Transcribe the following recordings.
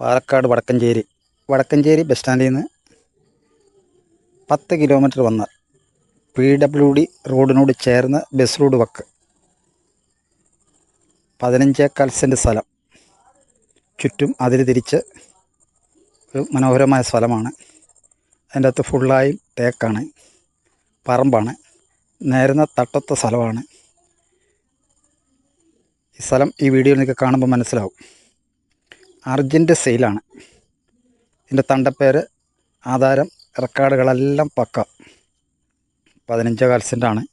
Palakkad Vadakkanchery. Vadakkanchery bus സ്റ്റാൻഡിൽ നിന്ന് പത്ത് കിലോമീറ്റർ വന്നാൽ പി ഡബ്ല്യു ഡി റോഡിനോട് ചേർന്ന് ബസ് റോഡ് വക്ക്. പതിനഞ്ചേക്കാൽ സെന്റ് സ്ഥലം. ചുറ്റും അതിൽ തിരിച്ച് ഒരു മനോഹരമായ സ്ഥലമാണ്. അതിന്റെ അകത്ത് ഫുള്ളായും തേക്കാണ് പറമ്പാണ്. നേരുന്ന തട്ടത്ത സ്ഥലമാണ്. ഈ സ്ഥലം ഈ വീഡിയോ നിങ്ങൾക്ക് കാണുമ്പോൾ മനസ്സിലാവും. അർജന്റ് സെയിലാണ്. ഇതിന്റെ തണ്ടപ്പേര് ആധാരം റെക്കോർഡുകളെല്ലാം പക്ക. പതിനഞ്ച് കാൽസെന്റാണ്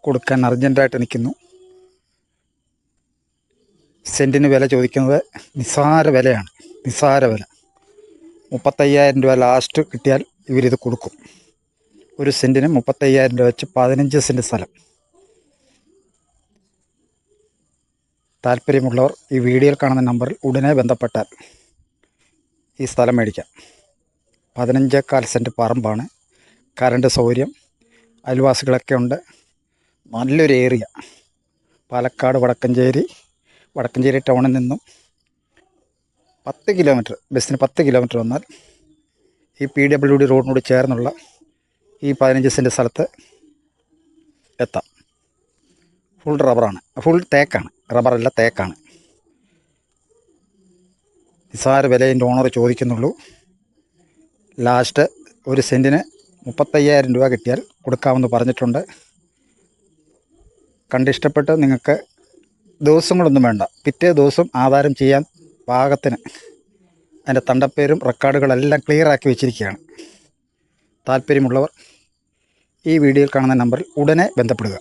കൊടുക്കാൻ അർജന്റായിട്ട് നിൽക്കുന്നു സെന്റിന് വില ചോദിക്കുന്നത് നിസ്സാര വിലയാണ്. നിസ്സാര വില. മുപ്പത്തയ്യായിരം രൂപ ലാസ്റ്റ് കിട്ടിയാൽ ഇവരിത് കൊടുക്കും. ഒരു സെന്റിന് മുപ്പത്തയ്യായിരം രൂപ വെച്ച് പതിനഞ്ച് സെന്റ് സ്ഥലം. താല്പര്യമുള്ളവർ ഈ വീഡിയോയിൽ കാണുന്ന നമ്പറിൽ ഉടനെ ബന്ധപ്പെട്ടാൽ ഈ സ്ഥലം മേടിക്കാം. പതിനഞ്ചേക്കാൽ സെന്റ് പറമ്പാണ്. കറണ്ട് സൗകര്യം അയൽവാസികളൊക്കെ ഉണ്ട്. നല്ലൊരു ഏരിയ. പാലക്കാട് വടക്കഞ്ചേരി വടക്കഞ്ചേരി ടൗണിൽ നിന്നും പത്ത് കിലോമീറ്റർ ബസ്സിന് പത്ത് കിലോമീറ്റർ വന്നാൽ ഈ പി ഡബ്ല്യു ഡി റോഡിനോട് ചേർന്നുള്ള ഈ പതിനഞ്ച് സെന്റ് സ്ഥലത്ത് എത്താം. ഫുൾ റബ്ബറാണ് ഫുൾ തേക്കാണ്. റബ്ബറല്ല തേക്കാണ്. നിസ്സാര വിലയിന്റെ ഓണർ ചോദിക്കുന്നുള്ളൂ. ലാസ്റ്റ് ഒരു സെന്റിന് മുപ്പത്തയ്യായിരം രൂപ കിട്ടിയാൽ കൊടുക്കാമെന്ന് പറഞ്ഞിട്ടുണ്ട്. കണ്ടിഷ്ടപ്പെട്ട് നിങ്ങൾക്ക് ദിവസങ്ങളൊന്നും വേണ്ട. പിറ്റേ ദിവസം ആധാരം ചെയ്യാൻ പാകത്തിന് അതിന്റെ തണ്ടപ്പേരും റെക്കോർഡുകളെല്ലാം ക്ലിയറാക്കി വെച്ചിരിക്കുകയാണ്. താല്പര്യമുള്ളവർ ഈ വീഡിയോയിൽ കാണുന്ന നമ്പറിൽ ഉടനെ ബന്ധപ്പെടുക.